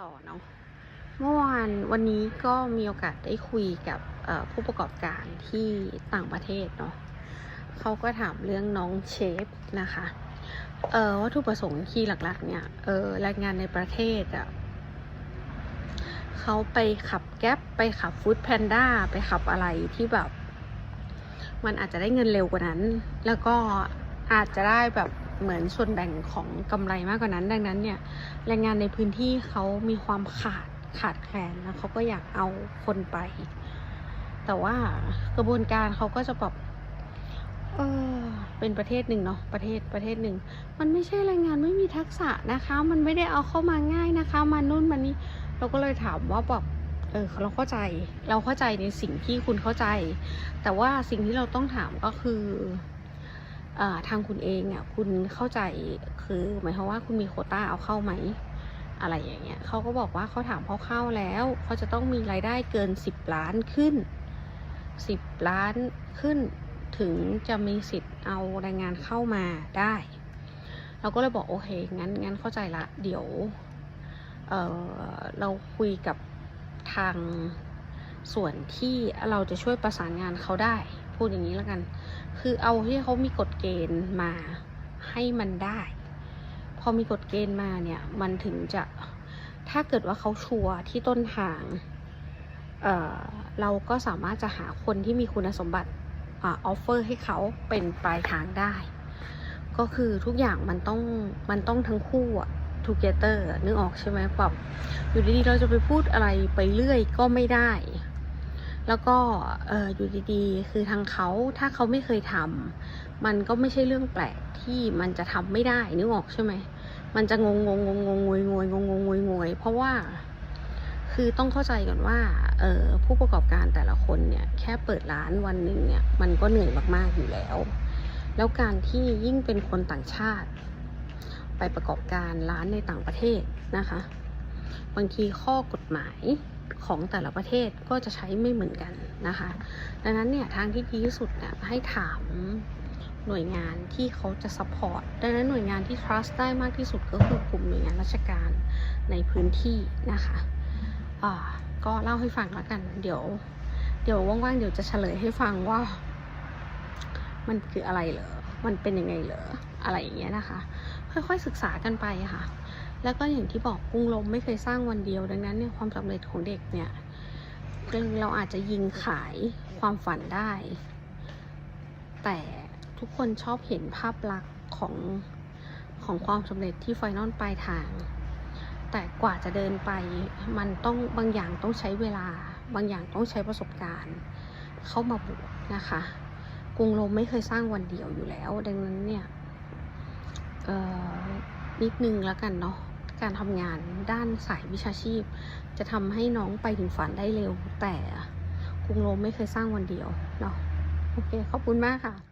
ต่อเนาะเมื่อวานวันนี้ก็มีโอกาสได้คุยกับผู้ประกอบการที่ต่างประเทศเนาะเขาก็ถามเรื่องน้องเชฟนะคะเออวัตถุประสงค์ที่หลักๆ เนี่ยเออแรงงานในประเทศอะ่ะเขาไปขับแก๊ปไปขับฟู้ดแพนด้าไปขับอะไรที่แบบ มันอาจจะได้เงินเร็วกว่านั้น แล้วก็อาจจะได้แบบ เหมือนส่วนแบ่งของกำไรมากกว่านั้น ดังนั้นเนี่ยแรงงานในพื้นที่เขามีความขาดขาดแคลนแล้วเขาก็อยากเอาคนไป แต่ว่ากระบวนการเขาก็จะแบบเออเป็นประเทศหนึ่งเนาะประเทศประเทศหนึ่ง มันไม่ใช่แรงงานไม่มีทักษะนะคะ มันไม่ได้เอาเข้ามาง่ายนะคะมานู่นมานี่เราก็เลยถามว่าแบบเออเราเข้าใจเราเข้าใจในสิ่งที่คุณเข้าใจ แต่ว่าสิ่งที่เราต้องถามก็คือ ทางคุณเองอะคุณเข้าใจคือหมายความว่าคุณมีโคต้าเอาเข้าไหมอะไรอย่างเงี้ยเขาก็บอกว่าเขาถามคร่าวๆแล้วเขาจะต้องมีรายได้เกินสิบล้านขึ้นสิบล้านขึ้นถึงจะมีสิทธิ์เอาแรงงานเข้ามาได้ เราก็เลยบอกโอเคงั้นงั้นเข้าใจละ เดี๋ยวเเราคุยกับทางส่วนที่เราจะช่วยประสานงานเขาได้ พูดอย่างนี้แล้วกัน คือเอาที่เขามีกฎเกณฑ์มาให้มันได้ พอมีกฎเกณฑ์มาเนี่ย มันถึงจะถ้าเกิดว่าเขาชัวร์ที่ต้นทางเเราก็สามารถจะหาคนที่มีคุณสมบัติออฟเฟอร์ให้เขาเป็นปลายทางได้ ก็คือทุกอย่างมันต้องมันต้องทั้งคู่อะ together นึกออกใช่ไหมแบบอยู่ดีๆเราจะไปพูดอะไรไปเรื่อยก็ไม่ได้ แล้วก็ออยู่ดีๆ คือทางเขาถ้าเขาไม่เคยทำมันก็ไม่ใช่เรื่องแปลกที่มันจะทำไม่ได้นึกออกใช่ไหมมันจะงงงงงงงงวยงวยงงงงวยงวยเพราะว่าคือต้องเข้าใจก่อนว่าเออผู้ประกอบการแต่ละคนเนี่ยแค่เปิดร้านวันหนึ่งเนี่ยมันก็เหนื่อยมากๆอยู่แล้ว แล้วการที่ยิ่งเป็นคนต่างชาติ ไปประกอบการร้านในต่างประเทศนะคะ บางทีข้อกฎหมาย ของแต่ละประเทศก็จะใช้ไม่เหมือนกันนะคะ ดังนั้นเนี่ยทางที่ดีที่สุดเนี่ยให้ถามหน่วยงานที่เขาจะซัพพอร์ต ดังนั้นหน่วยงานที่ trust ได้มากที่สุดก็คือกลุ่มหน่วยงานราชการในพื้นที่นะคะอ่าก็เล่าให้ฟังแล้วกัน เดี๋ยว เดี๋ยวว่างๆ เดี๋ยวจะเฉลยให้ฟังว่า มันคืออะไรเหรอ มันเป็นยังไงเหรอ อะไรอย่างเงี้ยนะคะ ค่อยๆศึกษากันไปค่ะ แล้วก็อย่างที่บอกกรุงลมไม่เคยสร้างวันเดียว ดังนั้นเนี่ยความสำเร็จของเด็กเนี่ยเราอาจจะยิงขายความฝันได้ แต่ทุกคนชอบเห็นภาพลักษณ์ของของความสำเร็จที่ไฟนอลปลายทาง แต่กว่าจะเดินไปมันต้องบางอย่างต้องใช้เวลา บางอย่างต้องใช้ประสบการณ์ เข้ามาบวกนะคะกรุงลมไม่เคยสร้างวันเดียวอยู่แล้ว ดังนั้นเนี่ยนิดนึงแล้วกันเนาะ การทำงานด้านสายวิชาชีพ จะทำให้น้องไปถึงฝันได้เร็ว แต่กรุงโรมไม่เคยสร้างวันเดียวเนาะโอเค ขอบคุณมากค่ะ